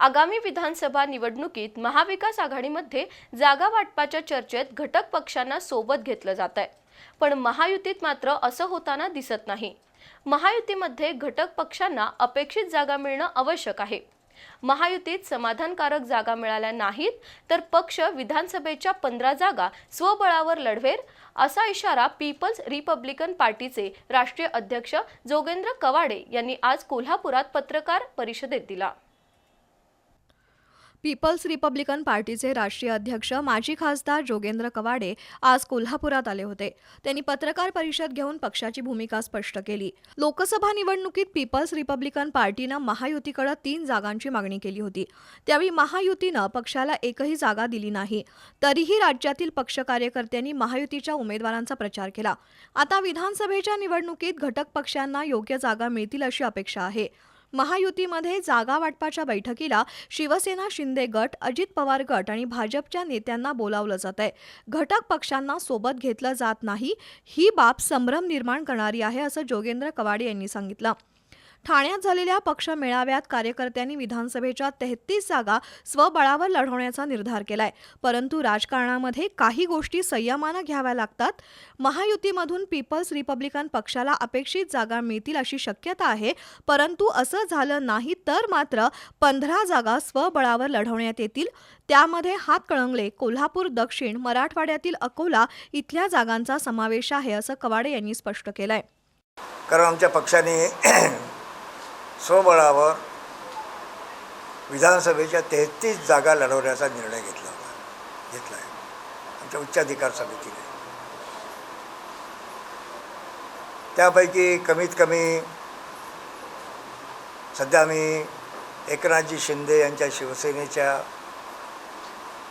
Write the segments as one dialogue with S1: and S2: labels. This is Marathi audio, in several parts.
S1: आगामी विधानसभा निवडणुकीत महाविकास आघाडीमध्ये जागा वाटपाच्या चर्चेत घटक पक्षांना सोबत घेतलं जात आहे पण महायुतीत मात्र असं होताना दिसत नाही. महायुतीमध्ये घटक पक्षांना अपेक्षित जागा मिळणं आवश्यक आहे. महायुतीत समाधानकारक जागा मिळाल्या नाहीत तर पक्ष विधानसभेच्या पंधरा जागा स्वबळावर लढवेल असा इशारा पीपल्स रिपब्लिकन पार्टीचे राष्ट्रीय अध्यक्ष जोगेंद्र कवाडे यांनी आज कोल्हापुरात पत्रकार परिषदेत दिला.
S2: पीपल्स रिपब्लिकन पार्टीचे राष्ट्रीय अध्यक्ष माजी खासदार जोगेंद्र कवाडे आज कोल्हापुरात आले होते. त्यांनी पत्रकार परिषद घेऊन पक्षाची भूमिका स्पष्ट केली. लोकसभा निवडणुकीत पीपल्स रिपब्लिकन पार्टीनं महायुतीकडे तीन जागांची मागणी केली होती. त्यावेळी महायुतीनं पक्षाला एकही जागा दिली नाही. तरीही राज्यातील पक्ष कार्यकर्त्यांनी महायुतीच्या उमेदवारांचा प्रचार केला. आता विधानसभेच्या निवडणुकीत घटक पक्षांना योग्य जागा मिळतील अशी अपेक्षा आहे. महायुतीमध्ये जागा वाटपाच्या बैठकीला शिवसेना शिंदे गट अजित पवार गट आणि भाजपच्या नेत्यांना बोलावलं जात आहे. घटक पक्षांना सोबत घेतलं जात नाही. ही बाब संभ्रम निर्माण करणारी आहे असं जोगेंद्र कवाडे यांनी सांगितलं. ठाण्यात झालेल्या पक्ष मेळाव्यात कार्यकर्त्यांनी विधानसभेच्या तेहतीस जागा स्वबळावर लढवण्याचा निर्धार केलाय. परंतु राजकारणामध्ये काही गोष्टी संयमानं घ्याव्या लागतात. महायुतीमधून पीपल्स रिपब्लिकन पक्षाला अपेक्षित जागा मिळतील अशी शक्यता आहे. परंतु असं झालं नाही तर मात्र पंधरा जागा स्वबळावर लढवण्यात येतील. त्यामध्ये हातकळंगले कोल्हापूर दक्षिण मराठवाड्यातील अकोला इथल्या जागांचा समावेश आहे असं कवाडे यांनी स्पष्ट केलंय.
S3: कारण आमच्या पक्षाने स्वबळावर विधानसभेच्या तेहतीस जागा लढवण्याचा निर्णय घेतला होता. घेतला आहे आमच्या उच्चाधिकार समितीने. त्यापैकी कमीत कमी सध्या मी एकनाथजी शिंदे यांच्या शिवसेनेच्या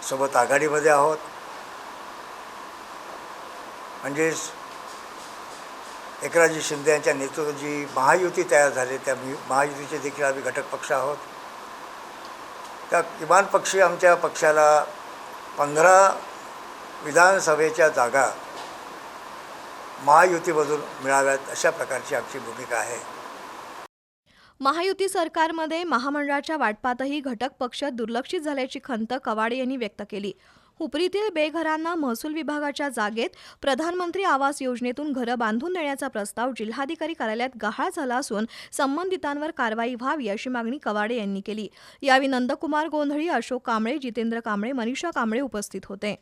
S3: सोबत आघाडीमध्ये आहोत. म्हणजेच एकराजी शिंदे यांच्या नेतृत्वात जी महायुती तयार झाली. त्या महायुतीचे देखील आम्ही घटक पक्ष आहोत. त्या किमान पक्षी आमच्या पक्षाला पंधरा विधानसभेच्या जागा महायुतीमधून मिळाव्यात अशा प्रकारची आमची भूमिका आहे.
S2: महायुती सरकारमध्ये महामंडळाच्या वाटपातही घटक पक्ष दुर्लक्षित झाल्याची खंत कवाडे यांनी व्यक्त केली. हुपरीतील बेघरांना महसूल विभागाच्या जागेत प्रधानमंत्री आवास योजनेतून घरं बांधून देण्याचा प्रस्ताव जिल्हाधिकारी कार्यालयात गहाळ झाला असून संबंधितांवर कारवाई व्हावी अशी मागणी कवाडे यांनी केली. यावेळी नंदकुमार गोंधळी अशोक कांबळे जितेंद्र कांबळे मनीषा कांबळे उपस्थित होते.